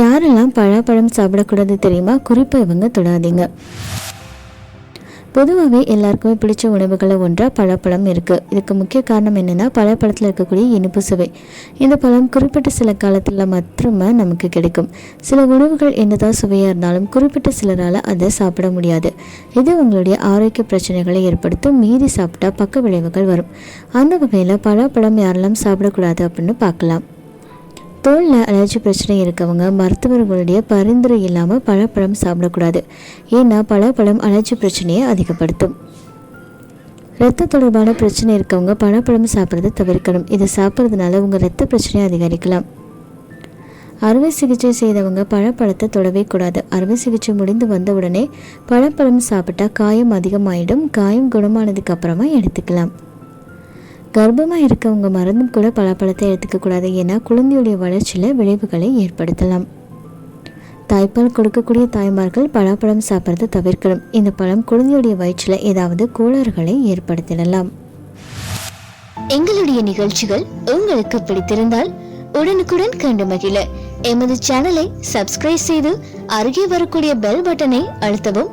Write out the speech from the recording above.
யாரெல்லாம் பழாப்பழம் சாப்பிடக்கூடாது தெரியுமா? குறிப்பாக இவங்க தொடாதீங்க. பொதுவாகவே எல்லாருக்குமே பிடிச்ச உணவுகளில் ஒன்றாக பழப்பழம் இருக்குது இதுக்கு முக்கிய காரணம் என்னென்னா பழப்பழத்தில் இருக்கக்கூடிய இனிப்பு சுவை. இந்த பழம் குறிப்பிட்ட சில காலத்தில் மட்டுமே நமக்கு கிடைக்கும். சில உணவுகள் என்னதான் சுவையாக இருந்தாலும் குறிப்பிட்ட சிலரால் அதை சாப்பிட முடியாது. இது உங்களுடைய ஆரோக்கிய பிரச்சனைகளை ஏற்படுத்தும். மீறி சாப்பிட்டா பக்க விளைவுகள் வரும். அந்த வகையில் பழப்பழம் யாரெல்லாம் சாப்பிடக்கூடாது அப்படின்னு பார்க்கலாம். தோலில் அலர்ஜி பிரச்சனை இருக்கவங்க மருத்துவர்களுடைய பரிந்துரை இல்லாமல் பழப்பழம் சாப்பிடக்கூடாது. ஏன்னா பழப்பழம் அலர்ஜி பிரச்சனையை அதிகப்படுத்தும். இரத்த தொடர்பான பிரச்சனை இருக்கவங்க பழப்பழம் சாப்பிட்றத தவிர்க்கணும். இதை சாப்பிட்றதுனால உங்கள் இரத்த பிரச்சனையை அதிகரிக்கலாம். அறுவை சிகிச்சை செய்தவங்க பழப்பழத்தை தொடவே கூடாது. அறுவை சிகிச்சை முடிந்து வந்த உடனே பழப்பழம் சாப்பிட்டா காயம் அதிகமாயிடும். காயம் குணமானதுக்கு அப்புறமா எடுத்துக்கலாம். கர்ப்பமாக இருக்கவங்க மருந்தும் கூட பலாப்பழத்தை எடுத்துக்கக்கூடாது ஏன்னா குழந்தையுடைய வளர்ச்சியில் விளைவுகளை ஏற்படுத்தலாம். தாய்ப்பால் கொடுக்கக்கூடிய தாய்மார்கள் பலாப்பழம் சாப்பிட்றதை தவிர்க்கணும். இந்த பழம் குழந்தையுடைய வயிற்றில் ஏதாவது கோளாறுகளை ஏற்படுத்திடலாம். எங்களுடைய நிகழ்ச்சிகள் உங்களுக்கு பிடித்திருந்தால் உடனுக்குடன் கண்டு மகிழ. எமது சேனலை சப்ஸ்கிரைப் செய்து அருகே வரக்கூடிய பெல் பட்டனை அழுத்தவும்